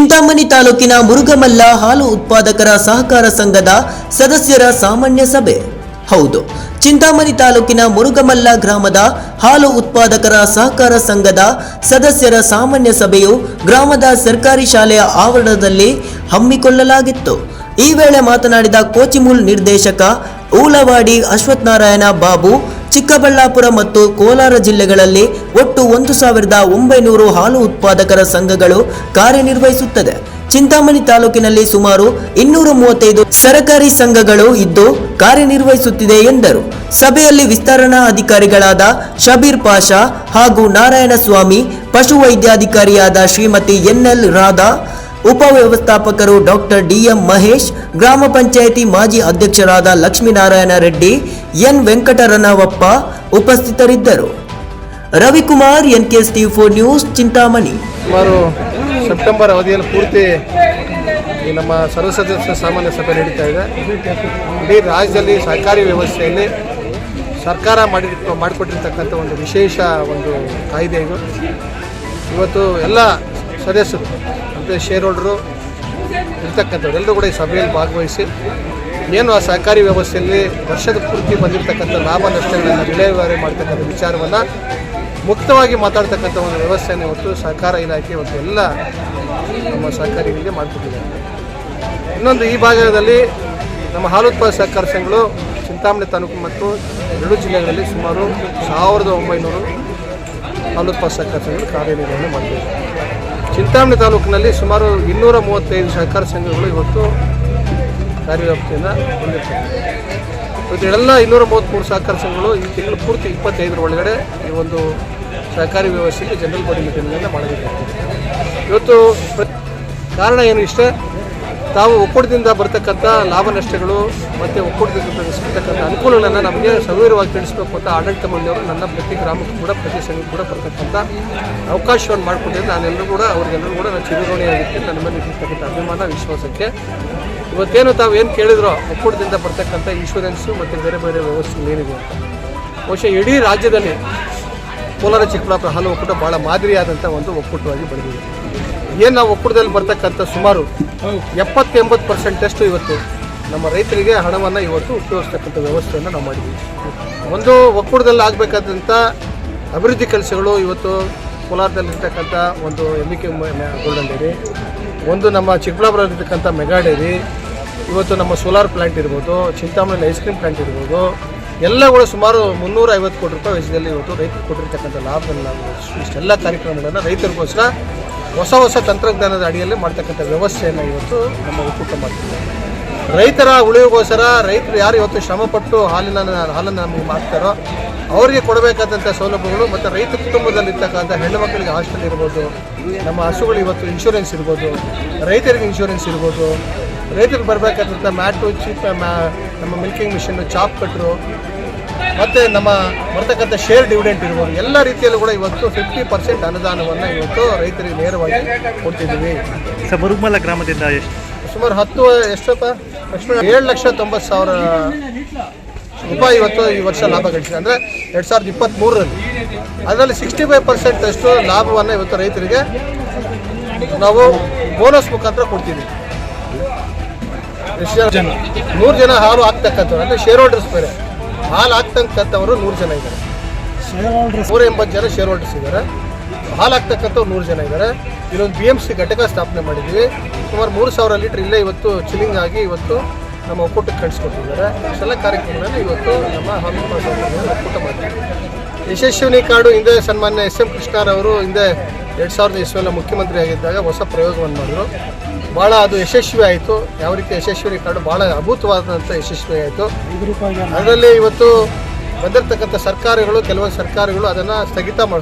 ಚಿಂತಾಮಣಿ ತಾಲೂಕಿನ ಮುರುಗಮಲ್ಲ ಹಾಲು ಉತ್ಪಾದಕರ ಸಹಕಾರ ಸಂಘದ ಸದಸ್ಯರ ಸಾಮಾನ್ಯ ಸಭೆ. ಹೌದು, ಚಿಂತಾಮಣಿ ತಾಲೂಕಿನ ಮುರುಗಮಲ್ಲ ಗ್ರಾಮದ ಹಾಲು ಉತ್ಪಾದಕರ ಸಹಕಾರ ಸಂಘದ ಸದಸ್ಯರ ಸಾಮಾನ್ಯ ಸಭೆಯು ಗ್ರಾಮದ ಸರ್ಕಾರಿ ಶಾಲೆಯ ಆವರಣದಲ್ಲಿ ಹಮ್ಮಿಕೊಳ್ಳಲಾಗಿತ್ತು. ಈ ವೇಳೆ ಮಾತನಾಡಿದ ಕೋಚಿಮೂಲ್ ನಿರ್ದೇಶಕ, ಊಲವಾಡಿ ಅಶ್ವತ್ಥನಾರಾಯಣ ಬಾಬು ಚಿಕ್ಕಬಳ್ಳಾಪುರ ಮತ್ತು ಕೋಲಾರ ಜಿಲ್ಲೆಗಳಲ್ಲಿ ಒಟ್ಟು ಒಂದು ಸಾವಿರದ ಒಂಬೈನೂರು ಹಾಲು ಉತ್ಪಾದಕರ ಸಂಘಗಳು ಕಾರ್ಯನಿರ್ವಹಿಸುತ್ತದೆ. ಚಿಂತಾಮಣಿ ತಾಲೂಕಿನಲ್ಲಿ ಸುಮಾರು ಇನ್ನೂರ ಮೂವತ್ತೈದು ಸರಕಾರಿ ಸಂಘಗಳು ಇದ್ದು ಕಾರ್ಯನಿರ್ವಹಿಸುತ್ತಿದೆ ಎಂದರು. ಸಭೆಯಲ್ಲಿ ವಿಸ್ತರಣಾ ಅಧಿಕಾರಿಗಳಾದ ಶಬೀರ್ ಪಾಷಾ ಹಾಗೂ ನಾರಾಯಣಸ್ವಾಮಿ ಪಶುವೈದ್ಯಾಧಿಕಾರಿಯಾದ ಶ್ರೀಮತಿ ಎನ್ಎಲ್ ರಾಧಾ ಉಪವ್ಯವಸ್ಥಾಪಕರು ಡಾಕ್ಟರ್ ಡಿಎಂ ಮಹೇಶ್, ಗ್ರಾಮ ಪಂಚಾಯಿತಿ ಮಾಜಿ ಅಧ್ಯಕ್ಷರಾದ ಲಕ್ಷ್ಮೀನಾರಾಯಣ ರೆಡ್ಡಿ, ಎನ್ ವೆಂಕಟರನವಪ್ಪ ಉಪಸ್ಥಿತರಿದ್ದರು. Ravikumar NKS T four news, Chintamani. ಸುಮಾರು ಸೆಪ್ಟೆಂಬರ್ ಅವಧಿಯಲ್ಲಿ ಪೂರ್ತಿ ಈ ನಮ್ಮ ಸರ್ವಸದಸ್ಯ ಸಾಮಾನ್ಯ ಸಭೆ ನಡೀತಾ ಇದೆ. ಇಡೀ ರಾಜ್ಯದಲ್ಲಿ ಸರ್ಕಾರಿ ವ್ಯವಸ್ಥೆಯಲ್ಲಿ ಸರ್ಕಾರ ಮಾಡಿ ಮಾಡಿಕೊಟ್ಟಿರ್ತಕ್ಕಂಥ ಒಂದು ವಿಶೇಷ ಒಂದು ಕಾಯ್ದೆ ಇದು. ಇವತ್ತು ಎಲ್ಲ ಸದಸ್ಯರು ಮತ್ತು ಶೇರ್ ಹೋಲ್ಡರು ಇರ್ತಕ್ಕಂಥವ್ರು, ಎಲ್ಲರೂ ಕೂಡ ಈ ಸಭೆಯಲ್ಲಿ ಭಾಗವಹಿಸಿ ಏನು ಆ ಸಹಕಾರಿ ವ್ಯವಸ್ಥೆಯಲ್ಲಿ ವರ್ಷದ ಪೂರ್ತಿ ಬಂದಿರತಕ್ಕಂಥ ಲಾಭ ನಷ್ಟಗಳನ್ನು ವಿಲೇವಾರಿ ಮಾಡ್ತಕ್ಕಂಥ ವಿಚಾರವನ್ನು ಮುಕ್ತವಾಗಿ ಮಾತಾಡ್ತಕ್ಕಂಥ ಒಂದು ವ್ಯವಸ್ಥೆಯನ್ನು ಇವತ್ತು ಸಹಕಾರ ಇಲಾಖೆ ಇವತ್ತು ಎಲ್ಲ ನಮ್ಮ ಸಹಕಾರಿಗಳಿಗೆ ಮಾಡಿಕೊಟ್ಟಿದ್ದಾರೆ. ಇನ್ನೊಂದು ಈ ಭಾಗದಲ್ಲಿ ನಮ್ಮ ಹಾಲು ಉತ್ಪಾದಕ ಸಹಕಾರ ಸಂಘಗಳು ಚಿಂತಾಮಣಿ ತಾಲೂಕು ಮತ್ತು ಎರಡು ಜಿಲ್ಲೆಗಳಲ್ಲಿ ಸುಮಾರು ಸಾವಿರದ ಒಂಬೈನೂರು ಹಾಲು ಉತ್ಪಾದಕ ಸಹಕಾರ ಸಂಘಗಳು ಕಾರ್ಯನಿರ್ವಹಣೆ ಮಾಡಿದ್ದಾರೆ ಚಿಂತಾಮಣಿ ತಾಲೂಕಿನಲ್ಲಿ ಸುಮಾರು ಇನ್ನೂರ ಮೂವತ್ತೈದು ಸಹಕಾರ ಸಂಘಗಳು ಇವತ್ತು ಕಾರ್ಯವ್ಯಾಪ್ತಿಯನ್ನು ಹೊಂದಿರ್ತವೆ. ಇವತ್ತು ಎಲ್ಲ ಇನ್ನೂರ ಮೂವತ್ತ್ಮೂರು ಸಹಕಾರ ಸಂಘಗಳು ಈ ತಿಂಗಳು ಪೂರ್ತಿ ಇಪ್ಪತ್ತೈದರ ಒಳಗಡೆ ಈ ಒಂದು ಸಹಕಾರಿ ವ್ಯವಸ್ಥೆಗೆ ಜನರಲ್ ಬಾಡಿ ಮೀಟಿಂಗ್ ಮಾಡಬೇಕಾಗ್ತದೆ. ಇವತ್ತು ಕಾರಣ ಏನು ಇಷ್ಟೇ? ತಾವು ಒಕ್ಕೂಟದಿಂದ ಬರ್ತಕ್ಕಂಥ ಲಾಭ ನಷ್ಟಗಳು ಮತ್ತು ಒಕ್ಕೂಟದಿಂದ ಸಿಗ್ತಕ್ಕಂಥ ಅನುಕೂಲಗಳನ್ನು ನಮಗೆ ಸವಿವರವಾಗಿ ತಿಳಿಸ್ಬೇಕು ಅಂತ ಆಡಳಿತ ಮಂಡಳಿಯವರು ನನ್ನ ಪ್ರತಿ ಗ್ರಾಮಕ್ಕೂ ಕೂಡ, ಪ್ರತಿ ಸಂಘಕ್ಕೂ ಕೂಡ ಬರ್ತಕ್ಕಂಥ ಅವಕಾಶವನ್ನು ಮಾಡಿಕೊಂಡಿದ್ದು ನಾನೆಲ್ಲರೂ ಕೂಡ, ಅವ್ರಿಗೆಲ್ಲರೂ ಕೂಡ ನಾನು ಚಿರಋಣಿಯಾಗಿರ್ತೀನಿ ನನ್ನ ಮೇಲೆ ಇರ್ತಕ್ಕಂಥ ಅಭಿಮಾನ, ವಿಶ್ವಾಸಕ್ಕೆ. ಇವತ್ತೇನು ತಾವು ಏನು ಕೇಳಿದ್ರೋ, ಒಕ್ಕೂಟದಿಂದ ಬರ್ತಕ್ಕಂಥ ಇನ್ಶೂರೆನ್ಸು ಮತ್ತು ಬೇರೆ ಬೇರೆ ವ್ಯವಸ್ಥೆಗಳೇನಿದೆ ಅಂತ. ಬಹುಶಃ ಇಡೀ ರಾಜ್ಯದಲ್ಲಿ ಕೋಲಾರ ಚಿಕ್ಕಬಳ್ಳಾಪುರ ಹಾಲು ಒಕ್ಕೂಟ ಭಾಳ ಮಾದರಿಯಾದಂಥ ಒಂದು ಒಕ್ಕೂಟವಾಗಿ ಬೆಳೆದಿದೆ. ಏನು ನಾವು ಒಕ್ಕೂಟದಲ್ಲಿ ಬರ್ತಕ್ಕಂಥ ಸುಮಾರು ಎಪ್ಪತ್ತು ಎಂಬತ್ತು ಪರ್ಸೆಂಟಷ್ಟು ಇವತ್ತು ನಮ್ಮ ರೈತರಿಗೆ ಹಣವನ್ನು ಇವತ್ತು ಉಪಯೋಗಿಸ್ತಕ್ಕಂಥ ವ್ಯವಸ್ಥೆಯನ್ನು ನಾವು ಮಾಡಿದ್ವಿ. ಒಂದು ಒಕ್ಕೂಟದಲ್ಲಿ ಆಗಬೇಕಾದಂಥ ಅಭಿವೃದ್ಧಿ ಕೆಲಸಗಳು ಇವತ್ತು ಕೋಲಾರದಲ್ಲಿರ್ತಕ್ಕಂಥ ಒಂದು ಎಂ ಕೆ ಗೋಲ್ಡನ್ ಡೈರಿ ಒಂದು ನಮ್ಮ ಚಿಕ್ಕಬಳ್ಳಾಪುರದಲ್ಲಿರ್ತಕ್ಕಂಥ ಮೆಗಾ ಡೈರಿ ಇವತ್ತು ನಮ್ಮ ಸೋಲಾರ್ ಪ್ಲಾಂಟ್ ಇರ್ಬೋದು ಚಿಂತಾಮಣಿ ಐಸ್ ಕ್ರೀಮ್ ಪ್ಲಾಂಟ್ ಇರ್ಬೋದು ಎಲ್ಲಗಳು ಸುಮಾರು ಮುನ್ನೂರ ಐವತ್ತು ಕೋಟಿ ರೂಪಾಯಿ ವೆಚ್ಚದಲ್ಲಿ ಇವತ್ತು ರೈತರು ಕೊಟ್ಟಿರ್ತಕ್ಕಂಥ ಲಾಭವನ್ನು ನಾವು ಇಷ್ಟೆಲ್ಲ ಕಾರ್ಯಕ್ರಮಗಳನ್ನು ರೈತರಿಗೋಸ್ಕರ ಹೊಸ ಹೊಸ ತಂತ್ರಜ್ಞಾನದ ಅಡಿಯಲ್ಲಿ ಮಾಡ್ತಕ್ಕಂಥ ವ್ಯವಸ್ಥೆಯನ್ನು ಇವತ್ತು ನಮ್ಮ ಒಕ್ಕೂಟ ಮಾಡ್ತಿದೆ. ರೈತರ ಉಳಿವಿಗೋಸ್ಕರ ರೈತರು ಯಾರು ಇವತ್ತು ಶ್ರಮಪಟ್ಟು ಹಾಲಿನ ಹಾಲನ್ನು ನಮಗೆ ಮಾಡ್ತಾರೋ ಅವರಿಗೆ ಕೊಡಬೇಕಾದಂಥ ಸೌಲಭ್ಯಗಳು ಮತ್ತು ರೈತ ಕುಟುಂಬದಲ್ಲಿರ್ತಕ್ಕಂಥ ಹೆಣ್ಣು ಮಕ್ಕಳಿಗೆ ಹಾಸ್ಟೆಲ್ ಇರ್ಬೋದು, ನಮ್ಮ ಹಸುಗಳು ಇವತ್ತು ಇನ್ಶೂರೆನ್ಸ್ ಇರ್ಬೋದು, ರೈತರಿಗೆ ಇನ್ಶೂರೆನ್ಸ್ ಇರ್ಬೋದು, ರೈತರಿಗೆ ಬರಬೇಕಾದಂಥ ಮ್ಯಾಟು, ಚೀಪ್ ನಮ್ಮ ಮಿಲ್ಕಿಂಗ್ ಮಿಷಿನ್ನು ಚಾಪ್ ಕಟ್ರು ಮತ್ತು ನಮ್ಮ ಬರ್ತಕ್ಕಂಥ ಶೇರ್ ಡಿವಿಡೆಂಟ್ ಇರ್ಬೋದು ಎಲ್ಲ ರೀತಿಯಲ್ಲೂ ಕೂಡ ಇವತ್ತು ಫಿಫ್ಟಿ ಪರ್ಸೆಂಟ್ ಅನುದಾನವನ್ನು ಇವತ್ತು ರೈತರಿಗೆ ನೇರವಾಗಿ ಕೊಡ್ತಿದ್ದೀವಿ ಸರ್ ಗ್ರಾಮದಿಂದ ಎಷ್ಟು? ಸುಮಾರು ಹತ್ತು ಎಷ್ಟಪ್ಪ? ಲಕ್ಷ್ಮಣ ಏಳು ಲಕ್ಷ ತೊಂಬತ್ತು ಸಾವಿರ ರೂಪಾಯಿ ಇವತ್ತು ಈ ವರ್ಷ ಲಾಭ ಗಳಿಸಿದೆ. ಅಂದರೆ ಎರಡು ಸಾವಿರದ ಇಪ್ಪತ್ತ್ಮೂರರಲ್ಲಿ ಅದರಲ್ಲಿ ಸಿಕ್ಸ್ಟಿ ಫೈವ್ ಪರ್ಸೆಂಟ್ ಅಷ್ಟು ಲಾಭವನ್ನು ಇವತ್ತು ರೈತರಿಗೆ ನಾವು ಬೋನಸ್ ಮುಖಾಂತರ ಕೊಡ್ತೀವಿ. ಎಷ್ಟು ಜನ? ನೂರು ಜನ ಹಾಲು ಹಾಕ್ತಕ್ಕಂಥವ್ರು ಅಂದರೆ ಶೇರ್ ಹೋಲ್ಡರ್ಸ್ ಬೇರೆ. ಹಾಲು ಹಾಕ್ತಕ್ಕಂಥವ್ರು ನೂರು ಜನ ಇದ್ದಾರೆ. ನೂರ ಎಂಬತ್ತು ಜನ ಶೇರ್ ಹೋಲ್ಡರ್ಸ್ ಇದ್ದಾರೆ. ಹಾಲು ಹಾಕ್ತಕ್ಕಂಥವ್ರು ನೂರು ಜನ ಇದ್ದಾರೆ. ಇಲ್ಲೊಂದು ಬಿ ಎಂ ಸಿ ಘಟಕ ಸ್ಥಾಪನೆ ಮಾಡಿದ್ದೀವಿ. ಸುಮಾರು ಮೂರು ಸಾವಿರ ಲೀಟ್ರ್ ಇಲ್ಲೇ ಇವತ್ತು ಚಿಲ್ಲಿಂಗ್ ಆಗಿ ಇವತ್ತು ನಮ್ಮ ಒಕ್ಕೂಟಕ್ಕೆ ಕಳಿಸ್ಕೊಟ್ಟಿದ್ದಾರೆ. ಇಷ್ಟೆಲ್ಲ ಕಾರ್ಯಕ್ರಮಗಳನ್ನು ಇವತ್ತು ನಮ್ಮ ಹಾಲು ಒಕ್ಕೂಟ ಮಾಡ್ತೀವಿ ಯಶಸ್ವಿನಿ ಕಾರ್ಡು ಹಿಂದೆ ಸನ್ಮಾನ್ಯ ಎಸ್ ಎಂ ಕೃಷ್ಣರವರು ಹಿಂದೆ ಎರಡು ಸಾವಿರದ ಇಸ್ವೆಲ್ಲ ಮುಖ್ಯಮಂತ್ರಿ ಆಗಿದ್ದಾಗ ಹೊಸ ಪ್ರಯೋಗವನ್ನು ಮಾಡಿದ್ರು. ಭಾಳ ಅದು ಯಶಸ್ವಿ ಆಯಿತು. ಯಾವ ರೀತಿ ಯಶಸ್ವಿ ಕಾರ್ಡು ಭಾಳ ಅಭೂತವಾದಂಥ ಯಶಸ್ವಿ ಆಯಿತು. ಅದರಲ್ಲಿ ಇವತ್ತು ಬಂದಿರತಕ್ಕಂಥ ಸರ್ಕಾರಗಳು ಕೆಲವೊಂದು ಸರ್ಕಾರಗಳು ಅದನ್ನು ಸ್ಥಗಿತ ಮಾಡಿ